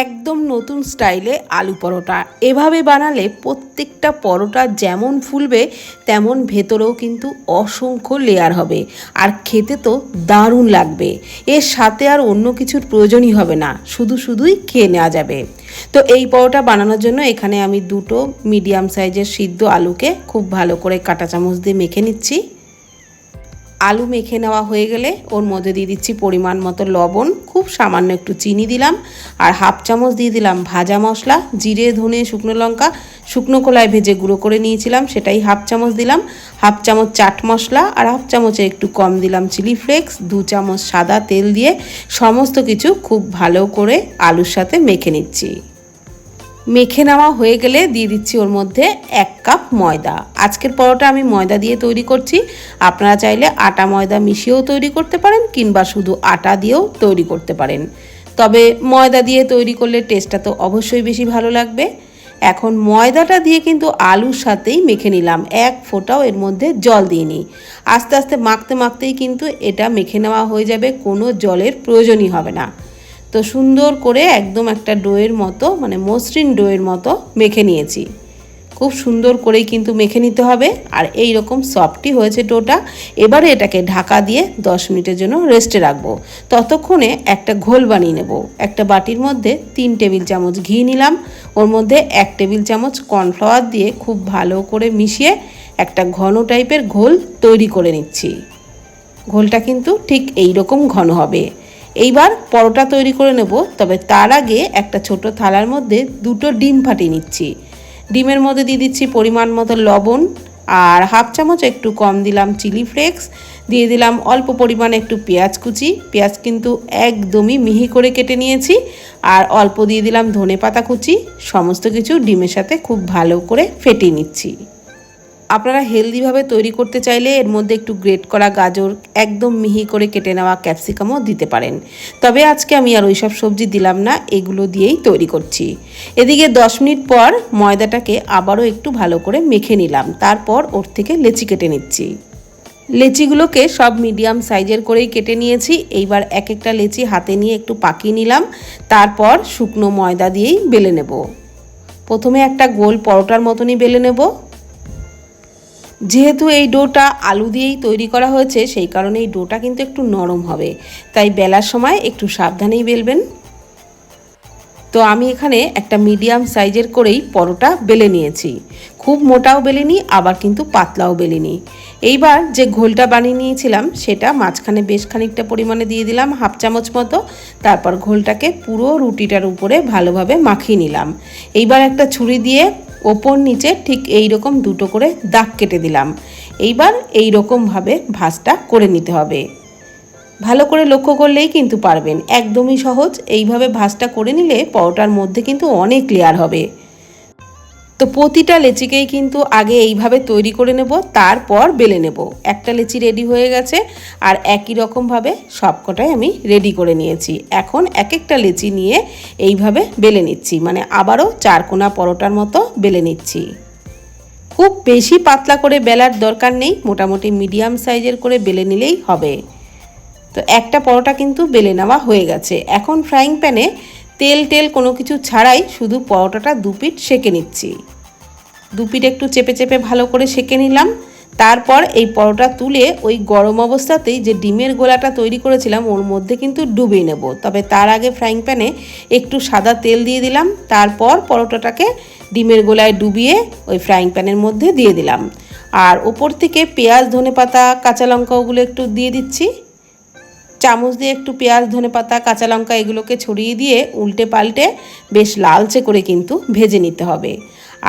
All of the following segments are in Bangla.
একদম নতুন স্টাইলে আলু পরোটা। এভাবে বানালে প্রত্যেকটা পরোটা যেমন ফুলবে, তেমন ভেতরেও কিন্তু অসংখ্য লেয়ার হবে। আর খেতে তো দারুণ লাগবে। এর সাথে আর অন্য কিছুর প্রয়োজনই হবে না, শুধু শুধুই খেয়ে নেওয়া যাবে। তো এই পরোটা বানানোর জন্য এখানে আমি দুটো মিডিয়াম সাইজের সিদ্ধ আলুকে খুব ভালো করে কাঁটা চামচ দিয়ে মেখে নিচ্ছি। আলু মেখে নেওয়া হয়ে গেলে ওর মধ্যে দিয়ে দিচ্ছি পরিমাণ মতো লবণ, খুব সামান্য একটু চিনি দিলাম আর হাফ চামচ দিয়ে দিলাম ভাজা মশলা, জিরে, ধনে, শুকনো লঙ্কা, শুকনো কলায় ভেজে গুঁড়ো করে নিয়েছিলাম, সেটাই হাফ চামচ দিলাম, হাফ চামচ চাট মশলা আর হাফ চামচে একটু কম দিলাম চিলি ফ্লেক্স, দু চামচ সাদা তেল দিয়ে সমস্ত কিছু খুব ভালো করে আলুর সাথে মেখে নিচ্ছি। মেখে নেওয়া হয়ে গেলে দিয়ে দিচ্ছি ওর মধ্যে এক কাপ ময়দা। আজকের পরোটা আমি ময়দা দিয়ে তৈরি করছি। আপনারা চাইলে আটা ময়দা মিশিয়েও তৈরি করতে পারেন কিংবা শুধু আটা দিয়েও তৈরি করতে পারেন। তবে ময়দা দিয়ে তৈরি করলে টেস্টটা তো অবশ্যই বেশি ভালো লাগবে। এখন ময়দাটা দিয়ে কিন্তু আলুর সাথেই মেখে নিলাম। এক ফোঁটাও এর মধ্যে জল দিইনি। আস্তে আস্তে মাখতে মাখতেই কিন্তু এটা মেখে নেওয়া হয়ে যাবে, কোনো জলের প্রয়োজনই হবে না। তো সুন্দর করে একদম একটা ডোয়ের মতো মানে মসৃণ ডোয়ের মতো মেখে নিয়েছি। খুব সুন্দর করেই কিন্তু মেখে নিতে হবে, আর এই রকম সফটই হয়েছে ডোটা। এবারে এটাকে ঢাকা দিয়ে 10 মিনিটের জন্য রেস্টে রাখব। ততক্ষণে একটা ঘোল বানিয়ে নেব। একটা বাটির মধ্যে তিন টেবিল চামচ ঘি নিলাম। ওর মধ্যে এক টেবিল চামচ কর্নফ্লাওয়ার দিয়ে খুব ভালো করে মিশিয়ে একটা ঘন টাইপের ঘোল তৈরি করে নিচ্ছি। ঘোলটা কিন্তু ঠিক এই রকম ঘন হবে। এইবার পরোটা তৈরি করে নেব, তবে তার আগে একটা ছোট থালার মধ্যে দুটো ডিম ফাটিয়ে নিচ্ছি। ডিমের মধ্যে দিয়ে দিচ্ছি পরিমাণ মতো লবণ আর হাফ চামচ একটু কম দিলাম চিলি ফ্লেক্স, দিয়ে দিলাম অল্প পরিমাণে একটু পেঁয়াজ কুচি। পেঁয়াজ কিন্তু একদমই মিহি করে কেটে নিয়েছি আর অল্প দিয়ে দিলাম ধনে পাতা কুচি। সমস্ত কিছু ডিমের সাথে খুব ভালো করে ফেটিয়ে নিচ্ছি। আপনারা হেলদিভাবে তৈরি করতে চাইলে এর মধ্যে একটু গ্রেট করা গাজর একদম মিহি করে কেটে নেওয়া ক্যাপসিকামও দিতে পারেন। তবে আজকে আমি আর ওইসব সবজি দিলাম না, এগুলো দিয়েই তৈরি করছি। এদিকে দশ মিনিট পর ময়দাটাকে আবারও একটু ভালো করে মেখে নিলাম, তারপর ওর থেকে লেচি কেটে নিচ্ছি। লেচিগুলোকে সব মিডিয়াম সাইজের করেই কেটে নিয়েছি, এইবার এক একটা লেচি হাতে নিয়ে একটু পাকিয়ে নিলাম, তারপর শুকনো ময়দা দিয়েই বেলে নেব। প্রথমে একটা গোল পরোটার মতনই বেলে নেব। যেহেতু এই ডোটা আলু দিয়েই তৈরি করা হয়েছে, সেই কারণে এই ডোটা কিন্তু একটু নরম হবে। তাই বেলার সময় একটু সাবধানেই বেলবেন। তো আমি এখানে একটা মিডিয়াম সাইজের করেই পরোটা বেলে নিয়েছি। খুব মোটাও বেলিনি, আবার কিন্তু পাতলাও বেলিনি। এইবার যে ঘোলটা বানিয়ে নিয়েছিলাম, সেটা মাঝখানে বেশ খানিকটা পরিমাণে দিয়ে দিলাম, হাফ চামচ মতো। তারপর ঘোলটাকে পুরো রুটিটার উপরে ভালোভাবে মাখিয়ে নিলাম। এইবার একটা ছুরি দিয়ে ওপর নিচে ঠিক এই রকম দুটো করে দাগ কেটে দিলাম। এইবার এই রকমভাবে ভাঁজটা করে নিতে হবে। ভালো করে লক্ষ্য করলেই কিন্তু পারবেন। একদমই সহজ। এইভাবে ভাঁজটা করে নিলে পরোটার মধ্যে কিন্তু অনেক লেয়ার হবে। তো প্রতিটা লেচিকেই কিন্তু আগে এইভাবে তৈরি করে নেব, তারপর বেলে নেব। একটা লেচি রেডি হয়ে গেছে, আর একই রকমভাবে সবকটাই আমি রেডি করে নিয়েছি। এখন এক একটা লেচি নিয়ে এইভাবে বেলে নিচ্ছি মানে আবারও চারকোনা পরোটার মতো বেলে নিচ্ছি। খুব বেশি পাতলা করে বেলার দরকার নেই, মোটামুটি মিডিয়াম সাইজের করে বেলে নিলেই হবে। তো একটা পরোটা কিন্তু বেলে নেওয়া হয়ে গেছে। এখন ফ্রাইং প্যানে তেল টেল কোনো কিছু ছাড়াই শুধু পরোটাটা দু পিঠ সেকে নিচ্ছি। দু পিঠ একটু চেপে চেপে ভালো করে সেঁকে নিলাম। তারপর এই পরোটা তুলে ওই গরম অবস্থাতেই যে ডিমের গোলাটা তৈরি করেছিলাম, ওর মধ্যে কিন্তু ডুবিয়ে নেব। তবে তার আগে ফ্রাইং প্যানে একটু সাদা তেল দিয়ে দিলাম। তারপর পরোটাটাকে ডিমের গোলায় ডুবিয়ে ওই ফ্রাইং প্যানের মধ্যে দিয়ে দিলাম। আর ওপর থেকে পেঁয়াজ ধনে পাতা কাঁচা লঙ্কা ওগুলো একটু দিয়ে দিচ্ছি। চামচ দিয়ে একটু পেঁয়াজ ধনে পাতা কাঁচা লঙ্কা এগুলোকে ছড়িয়ে দিয়ে উল্টে পাল্টে বেশ লালচে করে কিন্তু ভেজে নিতে হবে।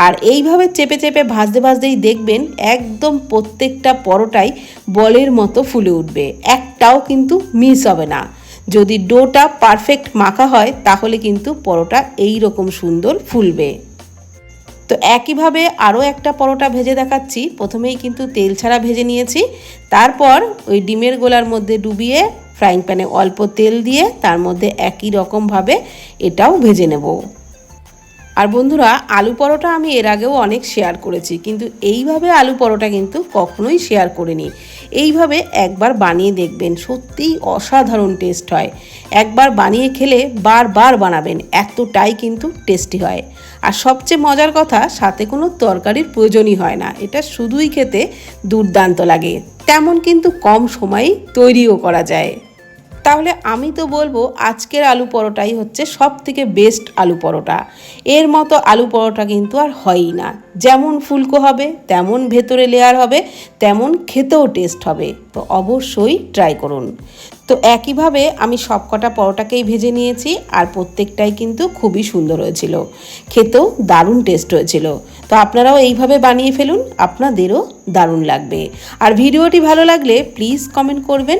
আর এইভাবে চেপে চেপে ভাজতে ভাজতেই দেখবেন একদম প্রত্যেকটা পরোটাই বলের মতো ফুলে উঠবে। একটাও কিন্তু মিস হবে না। যদি ডোটা পারফেক্ট মাখা হয়, তাহলে কিন্তু পরোটা এই রকম সুন্দর ফুলবে। তো একইভাবে আরও একটা পরোটা ভেজে দেখাচ্ছি। প্রথমেই কিন্তু তেল ছাড়া ভেজে নিয়েছি। তারপর ওই ডিমের গোলার মধ্যে ডুবিয়ে ফ্রাইং প্যানে অল্প তেল দিয়ে তার মধ্যে একই রকমভাবে এটাও ভেজে নেব। আর বন্ধুরা, আলু পরোটা আমি এর আগেও অনেক শেয়ার করেছি, কিন্তু এইভাবে আলু পরোটা কিন্তু কখনোই শেয়ার করিনি। এইভাবে একবার বানিয়ে দেখবেন, সত্যিই অসাধারণ টেস্ট হয়। একবার বানিয়ে খেলে বারবার বানাবেন, এতটাই কিন্তু টেস্টি হয়। আর সবচেয়ে মজার কথা, সাথে কোনো তরকারির প্রয়োজনই হয় না, এটা শুধুই খেতে দুর্দান্ত লাগে। তেমন কিন্তু কম সময়েই তৈরিও করা যায়। তাহলে আমি তো বলব আজকের আলু পরোটাই হচ্ছে সব থেকে বেস্ট আলু পরোটা। এর মতো আলু পরোটা কিন্তু আর হয়ই না। যেমন ফুলকো হবে, তেমন ভেতরে লেয়ার হবে, তেমন খেতেও টেস্ট হবে। তো অবশ্যই ট্রাই করুন। তো একইভাবে আমি সবকটা পরোটাকেই ভেজে নিয়েছি আর প্রত্যেকটাই কিন্তু খুবই সুন্দর হয়েছিল। খেতেও দারুণ টেস্ট হয়েছিল। তো আপনারাও এইভাবে বানিয়ে ফেলুন, আপনাদেরও দারুণ লাগবে। আর ভিডিওটি ভালো লাগলে প্লিজ কমেন্ট করবেন